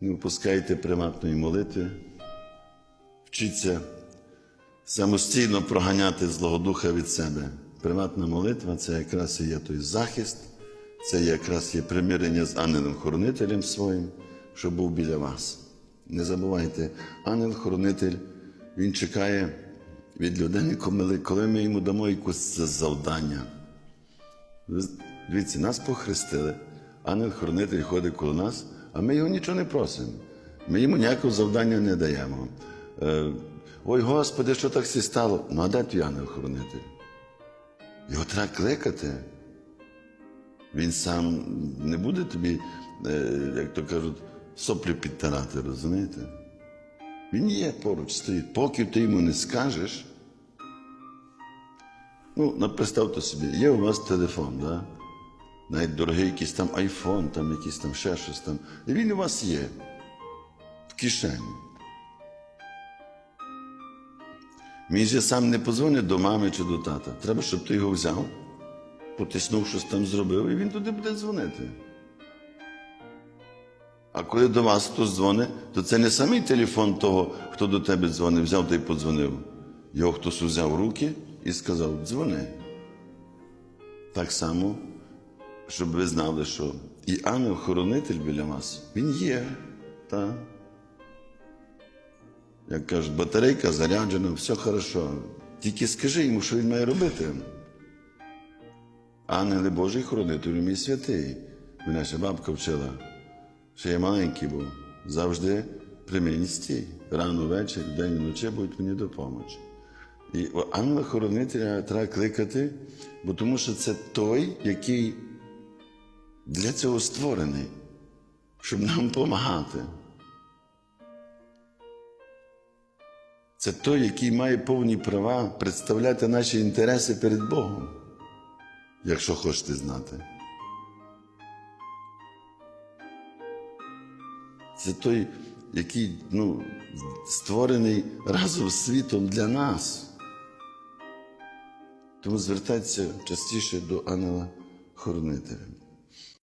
Не випускайте приватної молитви. Вчіться самостійно проганяти злого духа від себе. Приватна молитва це якраз і є той захист, це якраз є примирення з ангелом-хоронителем своїм, що був біля вас. Не забувайте, ангел-хоронитель, він чекає від людини, коли- ми йому дамо якесь завдання. Ви Дивіться, нас похрестили, ангел-хоронитель ходить коло нас, а ми його нічого не просимо. Ми йому ніякого завдання не даємо. Е, Ой, Господи, що так все стало? Ну, а де твій ангел-хоронитель? Його треба кликати. Він сам не буде тобі, е, як то кажуть, соплі підтирати, розумієте? Він є поруч стоїть. Поки ти йому не скажеш, Ну, представте собі, є у вас телефон, да? Навіть дорогий якийсь там айфон, там якийсь там ще щось там. І він у вас є в кишені. Він же сам не позвонить до мами чи до тата. Треба, щоб ти його взяв, потиснув, щось там зробив, і він туди буде дзвонити. А коли до вас хтось дзвонить, то це не самий телефон того, хто до тебе дзвонив, взяв та й подзвонив. Його хтось узяв руки і сказав: дзвони. Так само, щоб ви знали, що і ангел-хоронитель біля вас, він є. Та. Як кажуть, батарейка заряджена, все хорошо. Тільки скажи йому, що він має робити. Ангели Божий хоронитель мій святий. Мене ще бабка вчила. Ще я маленький був. Завжди при мені стій. Рано ввечері, день вночі будуть мені допомочі. І ангела-хоронителя треба кликати, бо тому що це той, який для цього створений, щоб нам допомагати. Це той, який має повні права представляти наші інтереси перед Богом, якщо хочете знати. Це той, який ну, створений разом з світом для нас. Тому звертайтеся частіше до ангела-хоронителя.